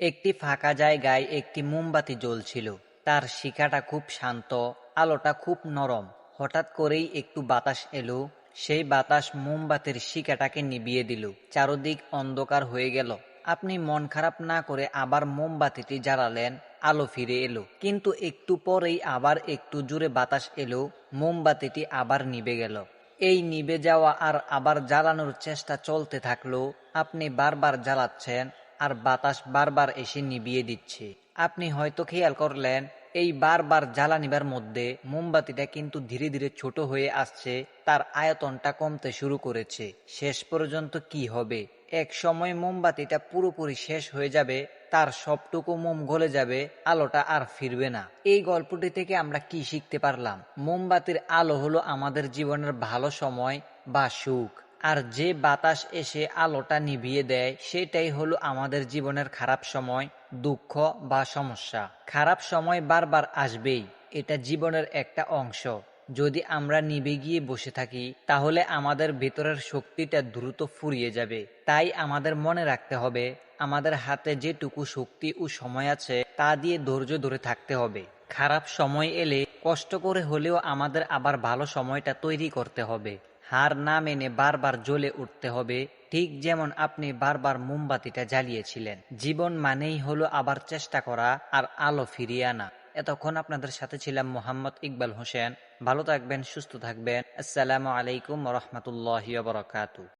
একটি ফাঁকা জায়গায় একটি মোমবাতি জ্বলছিল। তার শিখাটা খুব শান্ত, আলোটা খুব নরম। হঠাৎ করেই একটু বাতাস এলো। সেই বাতাস মোমবাতির শিকাটাকে নিভিয়ে দিল। চারদিক অন্ধকার হয়ে গেল। আপনি মন খারাপ না করে আবার মোমবাতিটি জ্বালালেন, আলো ফিরে এলো। কিন্তু একটু পরেই আবার একটু জোরে বাতাস এলো, মোমবাতিটি আবার নিভে গেল। এই নিভে যাওয়া আর আবার জ্বালানোর চেষ্টা চলতে থাকল। আপনি বারবার জ্বালাচ্ছেন আর বাতাস বারবার এসে নিভিয়ে দিচ্ছে। আপনি হয়তো খেয়াল করলেন, এই বারবার জ্বালানিবার মধ্যে মোমবাতিটা কিন্তু ধীরে ধীরে ছোট হয়ে আসছে, তার আয়তনটা কমতে শুরু করেছে। শেষ পর্যন্ত কি হবে? এক সময় মোমবাতিটা পুরোপুরি শেষ হয়ে যাবে, তার সবটুকু মোম গলে যাবে, আলোটা আর ফিরবে না। এই গল্পটি থেকে আমরা কি শিখতে পারলাম? মোমবাতির আলো হলো আমাদের জীবনের ভালো সময় বা সুখ। আর যে বাতাস এসে আলোটা নিভিয়ে দেয়, সেটাই হলো আমাদের জীবনের খারাপ সময়, দুঃখ বা সমস্যা। খারাপ সময় বারবার আসবেই, এটা জীবনের একটা অংশ। যদি আমরা নিভে গিয়ে বসে থাকি, তাহলে আমাদের ভেতরের শক্তিটা দ্রুত ফুরিয়ে যাবে। তাই আমাদের মনে রাখতে হবে, আমাদের হাতে যেটুকু শক্তি ও সময় আছে, তা দিয়ে ধৈর্য ধরে থাকতে হবে। খারাপ সময় এলে কষ্ট করে হলেও আমাদের আবার ভালো সময়টা তৈরি করতে হবে। হার না মেনে বারবার জ্বলে উঠতে হবে, ঠিক যেমন আপনি বারবার মোমবাতিটা জ্বালিয়েছিলেন। জীবন মানেই হলো আবার চেষ্টা করা আর আলো ফিরিয়ে আনা। এতক্ষণ আপনাদের সাথে ছিলাম মোহাম্মদ ইকবাল হোসেন। ভালো থাকবেন, সুস্থ থাকবেন। আসসালামু আলাইকুম রহমতুল্লাহ বরকাতু